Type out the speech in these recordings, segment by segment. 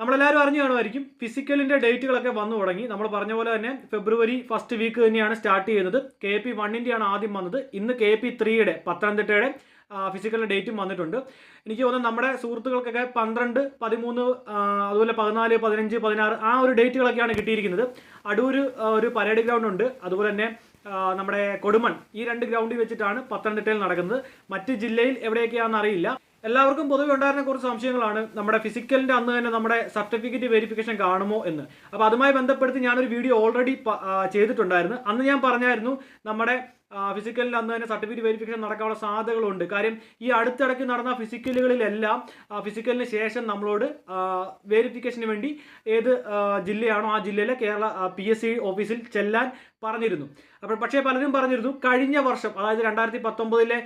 നമ്മളെല്ലാവരും അറിഞ്ഞു കാണുമായിരിക്കും. ഫിസിക്കലിന്റെ ഡേറ്റുകളൊക്കെ വന്നു തുടങ്ങി. നമ്മൾ പറഞ്ഞ പോലെ തന്നെ ഫെബ്രുവരി ഫസ്റ്റ് വീക്ക് തന്നെയാണ് സ്റ്റാർട്ട് ചെയ്യുന്നത്. കെ പി വണ്ണിന്റെയാണ് ആദ്യം വന്നത്. ഇന്ന് കെ പി ത്രീയുടെ പത്തനംതിട്ടയുടെ ഫിസിക്കലിന്റെ ഡേറ്റും വന്നിട്ടുണ്ട്. എനിക്ക് തോന്നുന്നു നമ്മുടെ സുഹൃത്തുക്കൾക്കൊക്കെ പന്ത്രണ്ട് പതിമൂന്ന് അതുപോലെ പതിനാല് പതിനഞ്ച് പതിനാറ് ആ ഒരു ഡേറ്റുകളൊക്കെയാണ് കിട്ടിയിരിക്കുന്നത്. അടൂർ ഒരു പരേഡ് ഗ്രൗണ്ട് ഉണ്ട്. അതുപോലെ തന്നെ നമ്മുടെ കൊടുമൺ ഈ രണ്ട് ഗ്രൗണ്ടിൽ വെച്ചിട്ടാണ് പത്തനംതിട്ടയിൽ നടക്കുന്നത്. മറ്റ് ജില്ലയിൽ എവിടെയൊക്കെയാണെന്ന് അറിയില്ല. എല്ലാവർക്കും പൊതുവെ ഉണ്ടായിരുന്ന കുറച്ച് സംശയങ്ങളാണ്. നമ്മുടെ ഫിസിക്കലിന്റെ അന്ന് തന്നെ നമ്മുടെ സർട്ടിഫിക്കറ്റ് വെരിഫിക്കേഷൻ കാണുമോ എന്ന്. അപ്പോൾ അതുമായി ബന്ധപ്പെടുത്തി ഞാനൊരു വീഡിയോ ഓൾറെഡി ചെയ്തിട്ടുണ്ടായിരുന്നു. അന്ന് ഞാൻ പറഞ്ഞായിരുന്നു നമ്മുടെ ഫിസിക്കലിൽ അന്ന് തന്നെ സർട്ടിഫിക്കറ്റ് വെരിഫിക്കേഷൻ നടക്കാനുള്ള സാധ്യതകളുണ്ട്. കാര്യം ഈ അടുത്തിടയ്ക്ക് നടന്ന ഫിസിക്കലുകളിലെല്ലാം ഫിസിക്കലിന് ശേഷം നമ്മളോട് വെരിഫിക്കേഷന് വേണ്ടി ഏത് ജില്ലയാണോ ആ ജില്ലയിലെ കേരള പി എസ് സി ഓഫീസിൽ ചെല്ലാൻ പറഞ്ഞിരുന്നു. അപ്പോൾ പക്ഷേ പലരും പറഞ്ഞിരുന്നു കഴിഞ്ഞ വർഷം അതായത് രണ്ടായിരത്തി പത്തൊമ്പതിലെ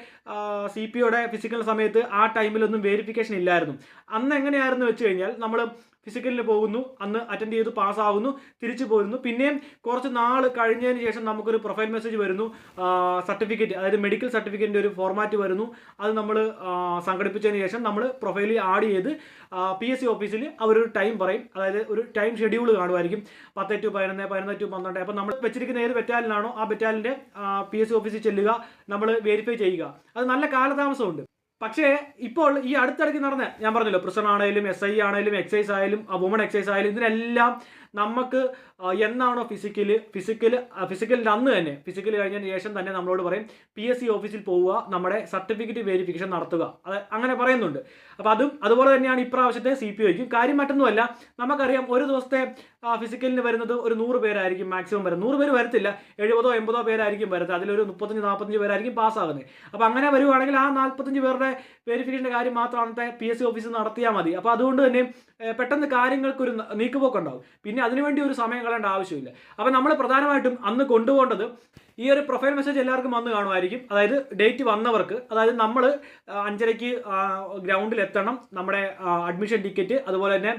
സി പി ഒയുടെ ഫിസിക്കൽ സമയത്ത് ആ ടൈമിലൊന്നും വെരിഫിക്കേഷൻ ഇല്ലായിരുന്നു. അന്ന് എങ്ങനെയായിരുന്നു വെച്ച് കഴിഞ്ഞാൽ നമ്മൾ ഫിസിക്കലിന് പോകുന്നു. അന്ന് അറ്റൻഡ് ചെയ്ത് പാസ്സാവുന്നു തിരിച്ചു പോരുന്നു. പിന്നെയും കുറച്ച് നാൾ കഴിഞ്ഞതിന് ശേഷം നമുക്കൊരു പ്രൊഫൈൽ മെസ്സേജ് വരുന്നു. സർട്ടിഫിക്കറ്റ് അതായത് മെഡിക്കൽ സർട്ടിഫിക്കറ്റിന്റെ ഒരു ഫോർമാറ്റ് വരുന്നു. അത് നമ്മൾ സംഘടിപ്പിച്ചതിന് ശേഷം നമ്മൾ പ്രൊഫൈലിൽ ആഡ് ചെയ്ത് പി എസ് സി ഓഫീസിൽ അവരൊരു ടൈം പറയും. അതായത് ഒരു ടൈം ഷെഡ്യൂൾ കാണുമായിരിക്കും. പത്ത് ടു പതിനൊന്ന് പതിനൊന്ന് ടു പന്ത്രണ്ട്. അപ്പോൾ നമ്മൾ വെച്ചിരിക്കുന്ന ഏത് ബറ്റാലിനാണോ ആ ബറ്റാലിന്റെ പി എസ് സി ഓഫീസിൽ ചെല്ലുക. നമ്മൾ വെരിഫൈ ചെയ്യുക. അത് നല്ല കാലതാമസമുണ്ട്. പക്ഷേ ഇപ്പോൾ ഈ അടുത്തിടയ്ക്ക് നടന്ന ഞാൻ പറഞ്ഞല്ലോ പ്രിസൺ ആണെങ്കിലും എസ് ഐ ആണെങ്കിലും എക്സൈസ് ആയാലും വുമൺ എക്സൈസ് ആയാലും ഇതിനെല്ലാം നമുക്ക് എന്നാണോ ഫിസിക്കൽ ഫിസിക്കൽ ഫിസിക്കലിന്റെ അന്ന് തന്നെ ഫിസിക്കൽ കഴിഞ്ഞതിന് ശേഷം തന്നെ നമ്മളോട് പറയും പി എസ് സി ഓഫീസിൽ പോവുക നമ്മുടെ സർട്ടിഫിക്കറ്റ് വെരിഫിക്കേഷൻ നടത്തുക. അത് അങ്ങനെ പറയുന്നുണ്ട്. അപ്പോൾ അതും അതുപോലെ തന്നെയാണ് ഇപ്രാവശ്യത്തെ സി പി ഒയ്ക്കും കാര്യം മറ്റൊന്നുമല്ല നമുക്കറിയാം ഒരു ദിവസത്തെ ഫിസിക്കലിന് വരുന്നത് ഒരു നൂറ് പേരായിരിക്കും മാക്സിമം വരുന്നത്. നൂറ് പേര് വരത്തില്ല എഴുപതോ എൺപതോ പേരായിരിക്കും വരുന്നത്. അതിലൊരു മുപ്പത്തഞ്ച് നാൽപ്പത്തഞ്ച് പേരായിരിക്കും പാസ്സാകുന്നത്. അപ്പോൾ അങ്ങനെ വരുവാണെങ്കിൽ ആ നാൽപ്പത്തഞ്ച് പേരുടെ വെരിഫിക്കേഷന്റെ കാര്യം മാത്രം അന്നത്തെ പി എസ് സി ഓഫീസിൽ നടത്തിയാൽ മതി. അപ്പോൾ അതുകൊണ്ട് തന്നെ പെട്ടെന്ന് കാര്യങ്ങൾക്കൊരു നീക്കുപോക്കുണ്ടാവും. പിന്നെ അതിനുവേണ്ടി ഒരു സമയം കളയേണ്ട ആവശ്യമില്ല. അപ്പം നമ്മൾ പ്രധാനമായിട്ടും അന്ന് കൊണ്ടുപോകേണ്ടത് ഈ ഒരു പ്രൊഫൈൽ മെസ്സേജ് എല്ലാവർക്കും വന്ന് കാണുമായിരിക്കും. അതായത് ഡേറ്റ് വന്നവർക്ക് അതായത് നമ്മൾ അഞ്ചരയ്ക്ക് ഗ്രൗണ്ടിൽ എത്തണം. നമ്മുടെ അഡ്മിഷൻ ടിക്കറ്റ് അതുപോലെ തന്നെ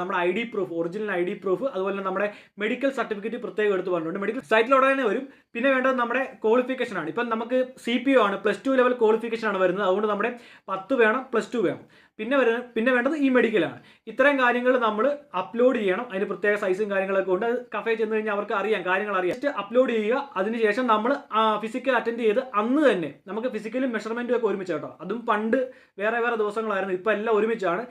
നമ്മുടെ I D proof original I D proof അതുപോലെ തന്നെ നമ്മുടെ മെഡിക്കൽ സർട്ടിഫിക്കറ്റ് പ്രത്യേകം എടുത്ത് പറഞ്ഞിട്ടുണ്ട്. മെഡിക്കൽ സൈറ്റിൽ ഉടനെ വരും. പിന്നെ വേണ്ടത് നമ്മുടെ ക്വാളിഫിക്കേഷൻ ആണ്. ഇപ്പം നമുക്ക് സി പി ഒ ആണ് പ്ലസ് ടു ലെവൽ ക്വാളിഫിക്കേഷൻ ആണ് വരുന്നത്. അതുകൊണ്ട് നമ്മുടെ പത്ത് വേണം പ്ലസ് ടു വേണം. പിന്നെ വരുന്നത് പിന്നെ വേണ്ടത് ഈ മെഡിക്കലാണ് ഇത്രയും കാര്യങ്ങൾ നമ്മൾ അപ്ലോഡ് ചെയ്യണം. അതിന് പ്രത്യേക സൈസും കാര്യങ്ങളൊക്കെ ഉണ്ട്. കഫേ ചെന്ന് കഴിഞ്ഞാൽ അവർക്ക് അറിയാം കാര്യങ്ങൾ അറിയാം. ജസ്റ്റ് അപ്ലോഡ് ചെയ്യുക. അതിനുശേഷം നമ്മൾ ഫിസിക്കൽ അറ്റൻഡ് ചെയ്ത് അന്ന് തന്നെ നമുക്ക് ഫിസിക്കലും മെഷർമെന്റും ഒക്കെ ഒരുമിച്ച് കേട്ടോ. അതും പണ്ട് വേറെ വേറെ ദിവസങ്ങളായിരുന്നു. ഇപ്പോൾ എല്ലാം ഒരുമിച്ചാണ്.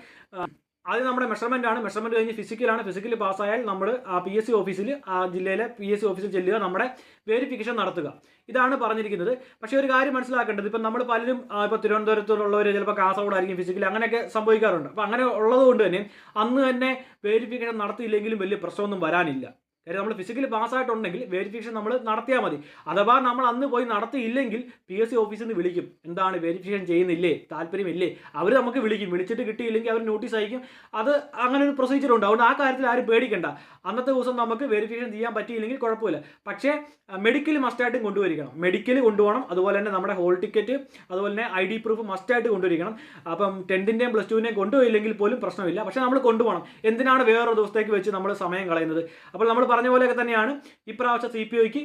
ആദ്യം നമ്മുടെ മെഷർമെന്റ് ആണ്. മെഷർമെന്റ് കഴിഞ്ഞ് ഫിസിക്കലാണ് ഫിസിക്കൽ പാസ്സായാൽ നമ്മൾ ആ പി എസ് സി ഓഫീസിൽ ആ ജില്ലയിലെ പി എസ് സി ഓഫീസിൽ ചെല്ലുക നമ്മുടെ വെരിഫിക്കേഷൻ നടത്തുക. ഇതാണ് പറഞ്ഞിരിക്കുന്നത്. പക്ഷേ ഒരു കാര്യം മനസ്സിലാക്കേണ്ടത്. ഇപ്പം നമ്മൾ പലരും ഇപ്പോൾ തിരുവനന്തപുരത്തുള്ളവർ ചിലപ്പോൾ കാസർഗോഡായിരിക്കും ഫിസിക്കൽ അങ്ങനെയൊക്കെ സംഭവിക്കാറുണ്ട്. അപ്പോൾ അങ്ങനെ ഉള്ളതുകൊണ്ട് തന്നെ അന്ന് തന്നെ വെരിഫിക്കേഷൻ നടത്തിയില്ലെങ്കിലും വലിയ പ്രശ്നമൊന്നും വരാനില്ല. കാര്യം നമ്മൾ ഫിസിക്കലി പാസ്സായിട്ടുണ്ടെങ്കിൽ വെരിഫിക്കേഷൻ നമ്മൾ നടത്തിയാൽ മതി. അഥവാ നമ്മൾ അന്ന് പോയി നടത്തിയില്ലെങ്കിൽ പി എസ് സി ഓഫീസിൽ നിന്ന് വിളിക്കും. എന്താണ് വെരിഫിക്കേഷൻ ചെയ്യുന്നില്ലേ? താല്പര്യമില്ലേ? അവർ നമുക്ക് വിളിക്കും. വിളിച്ചിട്ട് കിട്ടിയില്ലെങ്കിൽ അവർ നോട്ടീസ് അയക്കും. അത് അങ്ങനെ ഒരു പ്രൊസീജിയർ ഉണ്ട്. അതുകൊണ്ട് ആ കാര്യത്തിൽ ആരും പേടിക്കണ്ട. അന്നത്തെ ദിവസം നമുക്ക് വെരിഫിക്കേഷൻ ചെയ്യാൻ പറ്റിയില്ലെങ്കിൽ കുഴപ്പമില്ല. പക്ഷേ മെഡിക്കൽ മസ്റ്റായിട്ടും കൊണ്ടുവരിക്കണം. മെഡിക്കൽ കൊണ്ടുപോകണം. അതുപോലെ തന്നെ നമ്മുടെ ഹോൾ ടിക്കറ്റ് അതുപോലെ തന്നെ ഐ ഡി പ്രൂഫ് മസ്റ്റായിട്ട് കൊണ്ടുവരിക്കണം. അപ്പം ടെൻത്തിന്റെയും പ്ലസ് ടുവിന്റെയും കൊണ്ടുപോയില്ലെങ്കിൽ പോലും പ്രശ്നമില്ല. പക്ഷേ നമ്മൾ കൊണ്ടുപോകണം. എന്തിനാണ് വേറൊരു ദിവസത്തേക്ക് വെച്ച് നമ്മൾ സമയം കളയുന്നത്? അപ്പോൾ നമ്മൾ പറഞ്ഞ പോലെയൊക്കെ തന്നെയാണ് ഇപ്രാവശ്യം സി പി ഒക്ക്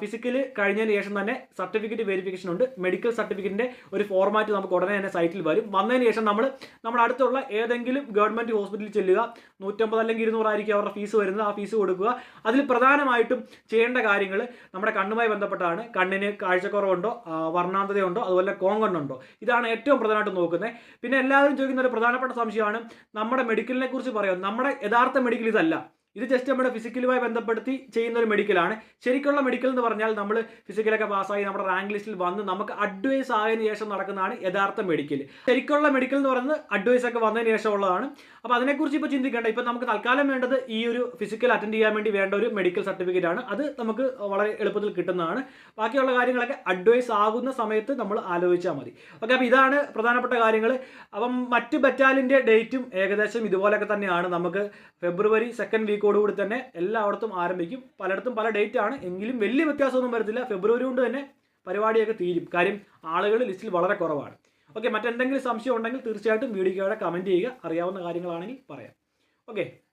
ഫിസിക്കൽ കഴിഞ്ഞതിന് ശേഷം തന്നെ സർട്ടിഫിക്കറ്റ് വെരിഫിക്കേഷൻ ഉണ്ട്. മെഡിക്കൽ സർട്ടിഫിക്കറ്റിന്റെ ഒരു ഫോർമാറ്റ് നമുക്ക് ഉടനെ തന്നെ സൈറ്റിൽ വരും. വന്നതിന് ശേഷം നമ്മൾ നമ്മുടെ അടുത്തുള്ള ഏതെങ്കിലും ഗവൺമെന്റ് ഹോസ്പിറ്റലിൽ ചെല്ലുക. നൂറ്റമ്പത് അല്ലെങ്കിൽ ഇരുന്നൂറായിരിക്കും അവരുടെ ഫീസ് വരുന്നത്. ആ ഫീസ് കൊടുക്കുക. അതിൽ പ്രധാനമായിട്ടും ചെയ്യേണ്ട കാര്യങ്ങൾ നമ്മുടെ കണ്ണുമായി ബന്ധപ്പെട്ടാണ്. കണ്ണിന് കാഴ്ചക്കുറവുണ്ടോ? വർണാന്തതയുണ്ടോ? അതുപോലെ കോങ്കണ്ണുണ്ടോ? ഇതാണ് ഏറ്റവും പ്രധാനമായിട്ട് നോക്കുന്നത്. പിന്നെ എല്ലാവരും ചോദിക്കുന്ന ഒരു പ്രധാനപ്പെട്ട സംശയമാണ് നമ്മുടെ മെഡിക്കലിനെ കുറിച്ച് പറയാം. നമ്മുടെ യഥാർത്ഥ മെഡിക്കൽ ഇതല്ല. ഇത് ജസ്റ്റ് നമ്മുടെ ഫിസിക്കലുമായി ബന്ധപ്പെടുത്തി ചെയ്യുന്ന ഒരു മെഡിക്കലാണ് ശരിക്കുള്ള മെഡിക്കൽ എന്ന് പറഞ്ഞാൽ നമ്മൾ ഫിസിക്കലൊക്കെ പാസ്സായി നമ്മുടെ റാങ്ക് ലിസ്റ്റിൽ വന്ന് നമുക്ക് അഡ്വൈസ് ആയതിനു ശേഷം നടക്കുന്നതാണ് യഥാർത്ഥ മെഡിക്കൽ ശരിക്കുള്ള മെഡിക്കൽ എന്ന് പറയുന്നത് അഡ്വൈസ് ഒക്കെ വന്നതിന് ശേഷം ഉള്ളതാണ്. അപ്പോൾ അതിനെക്കുറിച്ച് ഇപ്പോൾ ചിന്തിക്കേണ്ട ഇപ്പോൾ നമുക്ക് തൽക്കാലം വേണ്ടത് ഈ ഒരു ഫിസിക്കൽ അറ്റൻഡ് ചെയ്യാൻ വേണ്ടി വേണ്ട ഒരു മെഡിക്കൽ സർട്ടിഫിക്കറ്റ് ആണ്. അത് നമുക്ക് വളരെ എളുപ്പത്തിൽ കിട്ടുന്നതാണ്. ബാക്കിയുള്ള കാര്യങ്ങളൊക്കെ അഡ്വൈസ് ആകുന്ന സമയത്ത് നമ്മൾ ആലോചിച്ചാൽ മതി. ഓക്കെ അപ്പോൾ ഇതാണ് പ്രധാനപ്പെട്ട കാര്യങ്ങൾ. അപ്പം മറ്റ് ബറ്റാലിന്റെ ഡേറ്റും ഏകദേശം ഇതുപോലൊക്കെ തന്നെയാണ്. നമുക്ക് ഫെബ്രുവരി സെക്കൻഡ് വീക്കോടുകൂടി തന്നെ എല്ലായിടത്തും ആരംഭിക്കും. പലയിടത്തും പല ഡേറ്റ് ആണ്. എങ്കിലും വലിയ വ്യത്യാസമൊന്നും വരത്തില്ല. ഫെബ്രുവരി കൊണ്ട് തന്നെ പരിപാടിയൊക്കെ തീരും. കാര്യം ആളുകൾ ലിസ്റ്റിൽ വളരെ കുറവാണ്. ഓക്കെ മറ്റെന്തെങ്കിലും സംശയം ഉണ്ടെങ്കിൽ തീർച്ചയായിട്ടും വീഡിയോയുടെ കമന്റ് ചെയ്യുക. അറിയാവുന്ന കാര്യങ്ങളാണെങ്കിൽ പറയാം. ഓക്കെ